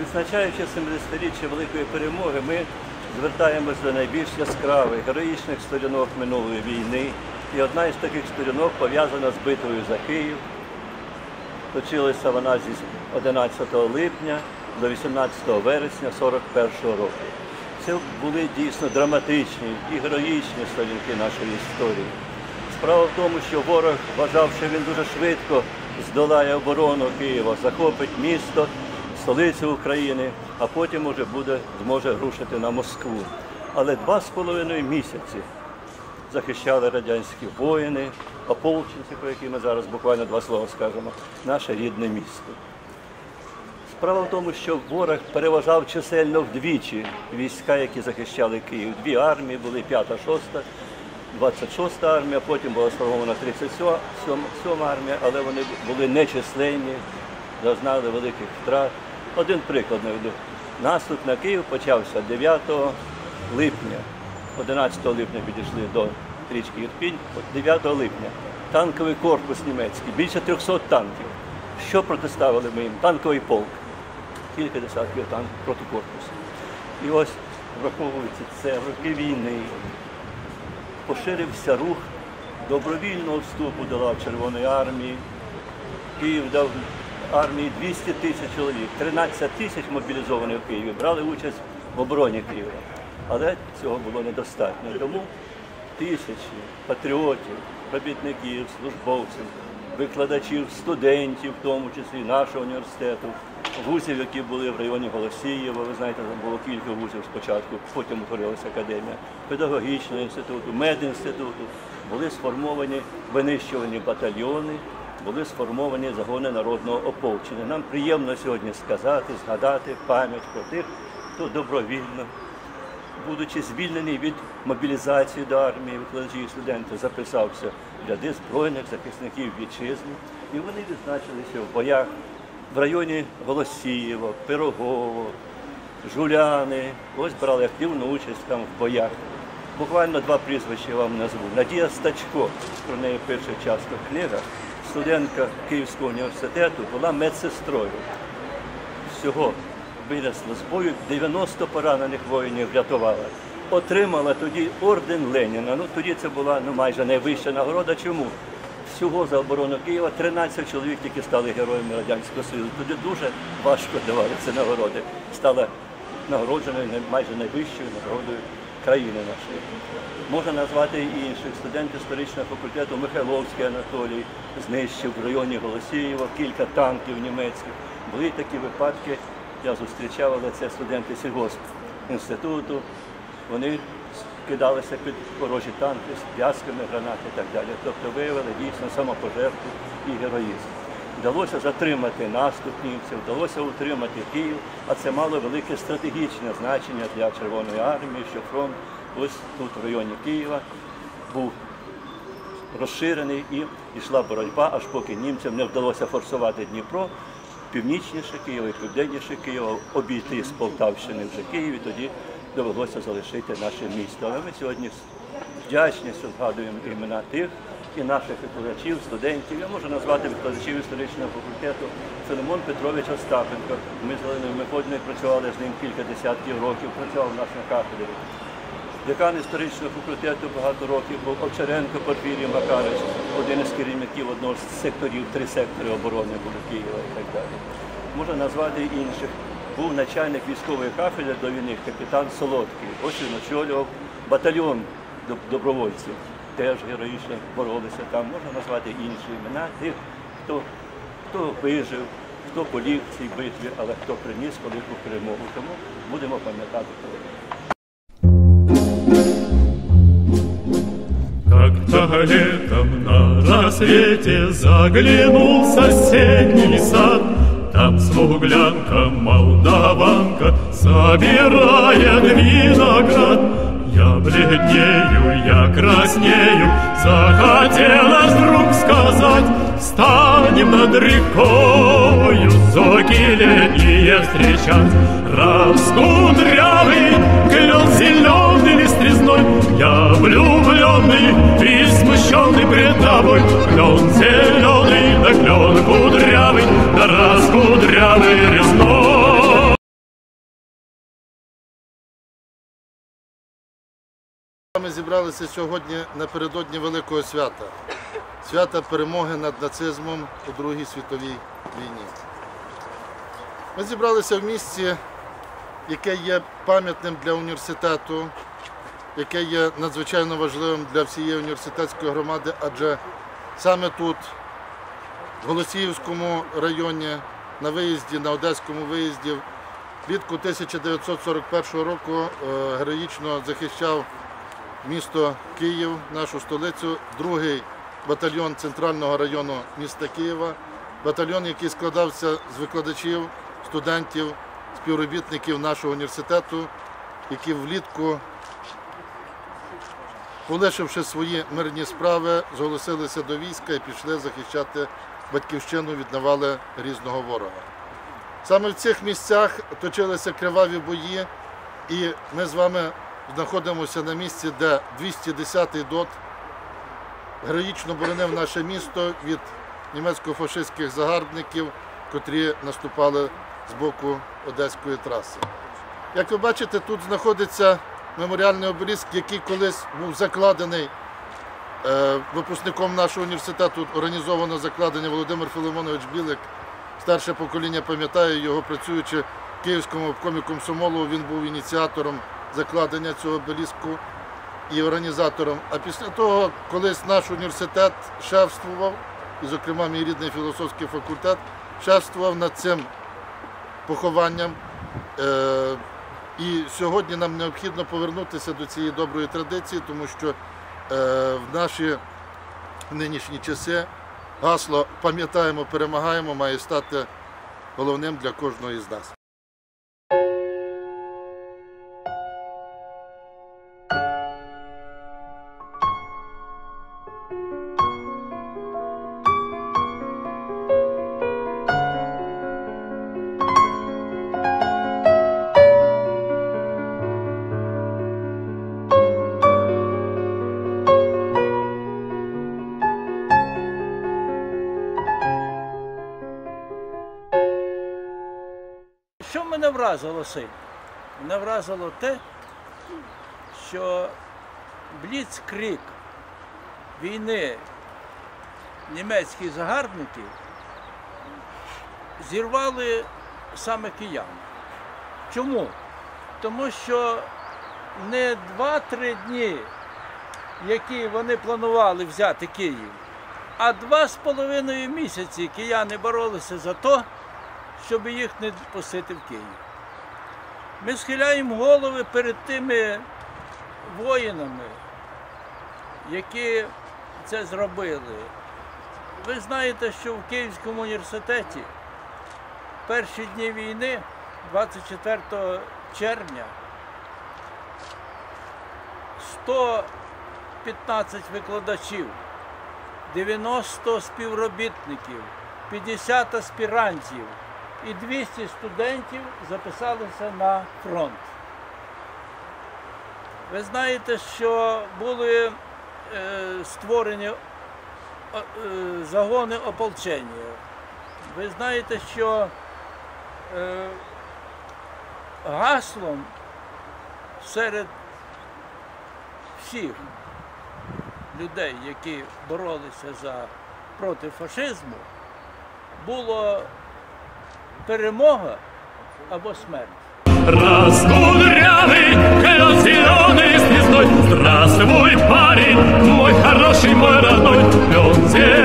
Відзначаючи 70-річчя Великої перемоги, ми звертаємось до найбільш яскравих, героїчних сторінок минулої війни. І одна із таких сторінок пов'язана з битвою за Київ. Точилася вона зі 11 липня до 18 вересня 41-го року. Це були дійсно драматичні і героїчні сторінки нашої історії. Справа в тому, що ворог вважав, що він дуже швидко здолає оборону Києва, захопить місто, столицю України, а потім уже буде, зможе рушити на Москву. Але два з половиною місяці захищали радянські воїни, ополченці, про які ми зараз буквально два слова скажемо, наше рідне місто. Справа в тому, що ворог переважав чисельно вдвічі війська, які захищали Київ. Дві армії були, 5, 6, 26 армія, потім була сформована 37 армія, але вони були нечисленні, зазнали великих втрат. Один приклад наведу. Наступ на Київ почався 9 липня. 11 липня підійшли до річки Ірпінь, 9 липня. Танковий корпус німецький, більше 300 танків. Що протиставили ми їм? Танковий полк. Кілька десятків танків проти корпусу. І ось, враховуючи це, в роки війни поширився рух добровільного вступу до лав Червоної армії. Київ дав армії 200 тисяч чоловік, 13 тисяч мобілізованих в Києві брали участь в обороні Києва. Але цього було недостатньо. Тому тисячі патріотів, робітників, службовців, викладачів, студентів, в тому числі нашого університету, вузів, які були в районі Голосієва. Ви знаєте, там було кілька вузів спочатку, потім утворилася академія, педагогічного інституту, медінституту. Були сформовані винищувані батальйони, були сформовані загони народного ополчення. Нам приємно сьогодні сказати, згадати пам'ять про тих, хто добровільно будучи звільнений від мобілізації до армії, викладачі і студенти, записався в ряди збройних захисників вітчизни, і вони відзначилися в боях в районі Голосієва, Пирогово, Жуляни. Ось брали активну участь там в боях. Буквально два прізвища вам назву. Надія Стачко, про неї пише часто книга, студентка Київського університету, була медсестрою всього винесла з бою, 90 поранених воїнів врятувала. Отримала тоді орден Леніна. Ну тоді це була ну, майже найвища нагорода. Чому? Всього за оборону Києва 13 чоловік, які стали героями Радянського Союзу. Тоді дуже важко давали ці нагороди. Стала нагородженою майже найвищою нагородою країни нашої. Можна назвати і інших. Студент історичного факультету Михайловський Анатолій знищив в районі Голосієва кілька танків німецьких. Були такі випадки, я зустрічав, але це студенти сільгоспінституту. Вони кидалися під ворожі танки з п'ясками, гранати і так далі. Тобто виявили дійсно самопожертву і героїзм. Вдалося затримати наступ німців, вдалося утримати Київ, а це мало велике стратегічне значення для Червоної армії, що фронт ось тут в районі Києва був розширений і йшла боротьба, аж поки німцям не вдалося форсувати Дніпро, північніше Києва і південніше Києва, обійти з Полтавщини вже Київ, і тоді довелося залишити наше місто. Але ми сьогодні з вдячністю згадуємо імена тих і наших викладачів, студентів. Я можу назвати викладачів історичного факультету Соломон Петрович Остапенко. Ми з Оленою Мефодіною працювали з ним кілька десятків років, працював у нас на кафедрі. Декан історичного факультету багато років був Овчаренко Порфірій Макарич, один із керівників одного з секторів, три сектори оборони були Києва і так далі. Можна назвати і інших. Був начальник військової кафедри до війни, капітан Солодкий. Ось він очолював батальйон добровольців. Теж героїчно боролися там. Можна назвати інші імена тих, хто, хто вижив, хто поліг в цій битві, але хто приніс велику перемогу. Тому будемо пам'ятати. Как-то летом на рассвете заглянул в соседний сад, Там смуглянка, молдаванка собирает виноград. Бледнею, я краснею, захотелось вдруг сказать, Станем над рекою зоки летние встречать. Раскудрявый вами зібралися сьогодні напередодні великого свята свята перемоги над нацизмом у Другій світовій війні. Ми зібралися в місці, яке є пам'ятним для університету, яке є надзвичайно важливим для всієї університетської громади, адже саме тут, в Голосіївському районі, на виїзді, на Одеському виїзді, влітку 1941 року е, героїчно захищав місто Київ, нашу столицю, другий батальйон центрального району міста Києва, батальйон, який складався з викладачів, студентів, співробітників нашого університету, які влітку, полишивши свої мирні справи, зголосилися до війська і пішли захищати батьківщину від навали різного ворога. Саме в цих місцях точилися криваві бої, і ми з вами знаходимося на місці, де 210-й ДОТ героїчно боронив наше місто від німецько-фашистських загарбників, котрі наступали з боку Одеської траси. Як ви бачите, тут знаходиться меморіальний обеліск, який колись був закладений е, випускником нашого університету, організовано закладення Володимир Филимонович Білик. Старше покоління пам'ятає його, працюючи в Київському обкомі комсомолу, він був ініціатором закладення цього обеліску і організатором. А після того, колись наш університет шефствував, і, зокрема, мій рідний філософський факультет, шефствував над цим похованням. Е, І сьогодні нам необхідно повернутися до цієї доброї традиції, тому що е, в наші нинішні часи гасло пам'ятаємо, перемагаємо має стати головним для кожного із нас. Вразило сильно? Мене вразило те, що бліцкрик війни німецьких загарбників зірвали саме кияни. Чому? Тому що не 2-3 дні, які вони планували взяти Київ, а два з половиною місяці кияни боролися за те, щоб їх не пустити в Київ. Ми схиляємо голови перед тими воїнами, які це зробили. Ви знаєте, що в Київському університеті перші дні війни, 24 червня, 115 викладачів, 90 співробітників, 50 аспірантів і 200 студентів записалися на фронт. Ви знаєте, що були е, створені е, загони ополчення. Ви знаєте, що е, гаслом серед всіх людей, які боролися за проти фашизму, було перемога або смерть. Раз кудрявый, клен зеленый звездой, Здравствуй, парень, мой хороший, мой родной Клен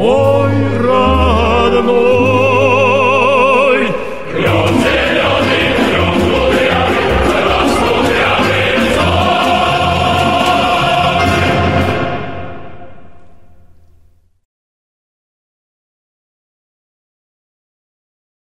мой родной.